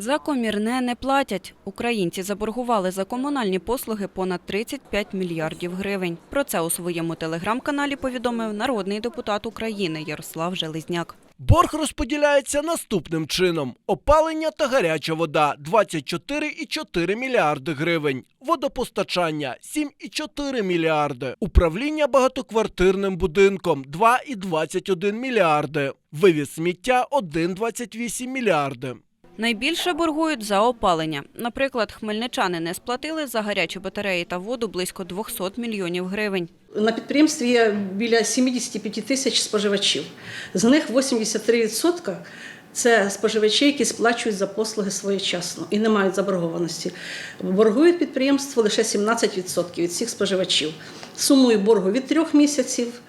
За комірне не платять. Українці заборгували за комунальні послуги понад 35 мільярдів гривень. Про це у своєму телеграм-каналі повідомив народний депутат України Ярослав Железняк. Борг розподіляється наступним чином: опалення та гаряча вода 24,4 мільярди гривень, водопостачання 7,4 мільярди, управління багатоквартирним будинком 2,21 мільярди, вивіз сміття 1,28 мільярди. Найбільше боргують за опалення. Наприклад, хмельничани не сплатили за гарячі батареї та воду близько 200 мільйонів гривень. На підприємстві є біля 75 тисяч споживачів. З них 83% – це споживачі, які сплачують за послуги своєчасно і не мають заборгованості. Боргують підприємство лише 17% від всіх споживачів. Сумою боргу від трьох місяців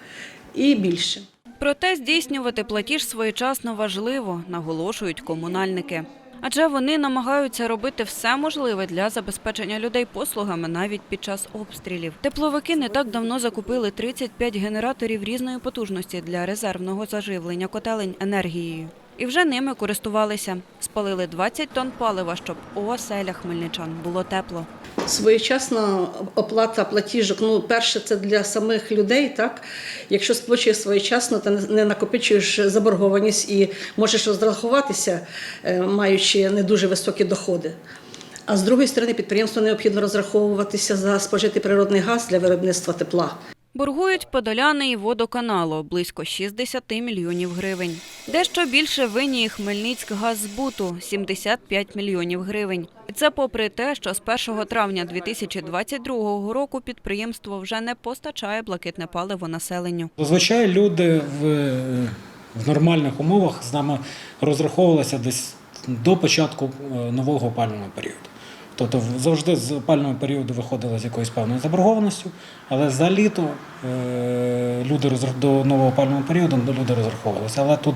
і більше. Проте здійснювати платіж своєчасно важливо, наголошують комунальники. Адже вони намагаються робити все можливе для забезпечення людей послугами навіть під час обстрілів. Тепловики не так давно закупили 35 генераторів різної потужності для резервного заживлення котелень енергією. І вже ними користувалися. Спалили 20 тонн палива, щоб у оселях хмельничан було тепло. Своєчасна оплата платіжок. Ну, перше, це для самих людей. Так, якщо сплачуєш своєчасно, то не накопичуєш заборгованість і можеш розрахуватися, е, маючи не дуже високі доходи. А з другої сторони, підприємству необхідно розраховуватися за спожитий природний газ для виробництва тепла. Боргують подоляни і водоканалу близько 60 мільйонів гривень. Дещо більше винні і Хмельницькгаззбуту – 75 мільйонів гривень. Це попри те, що з 1 травня 2022 року підприємство вже не постачає блакитне паливо населенню. Зазвичай люди в, в нормальних умовах з нами розраховувалися десь до початку е, нового опалювального періоду. Тобто завжди з опалювального періоду виходили з якоюсь певною заборгованістю, але за літо е, люди до нового опалювального періоду люди розраховувалися. Але тут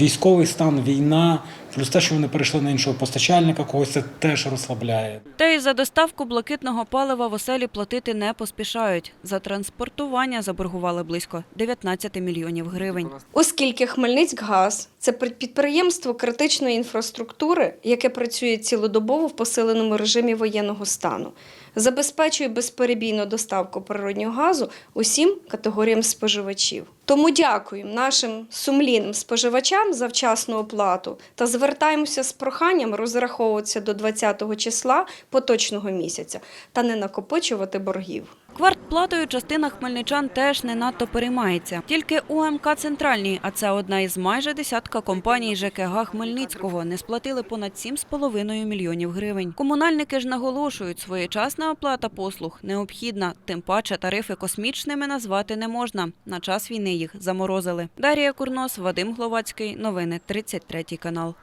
військовий стан, війна, плюс те, що вони перейшли на іншого постачальника, когось це теж розслабляє. Та й за доставку блакитного палива в оселі платити не поспішають. За транспортування заборгували близько 19 мільйонів гривень. Оскільки Хмельницькгаз це пр- підприємство критичної інфраструктури, яке працює цілодобово в посиленому режимі воєнного стану, забезпечує безперебійну доставку природнього газу усім категоріям споживачів. Тому дякуємо нашим сумлінним споживачам за вчасну оплату та звертаємося з проханням розраховуватися до 20 числа поточного місяця та не накопичувати боргів. Квартплатою частина хмельничан теж не надто переймається. Тільки УМК «Центральний», а це одна із майже десятка компаній ЖКГ Хмельницького, не сплатили понад 7,5 мільйонів гривень. Комунальники ж наголошують, своєчасна оплата послуг необхідна, тим паче тарифи космічними назвати не можна. На час війни їх заморозили. Дарія Курнос, Вадим Гловацький. Новини 33 канал.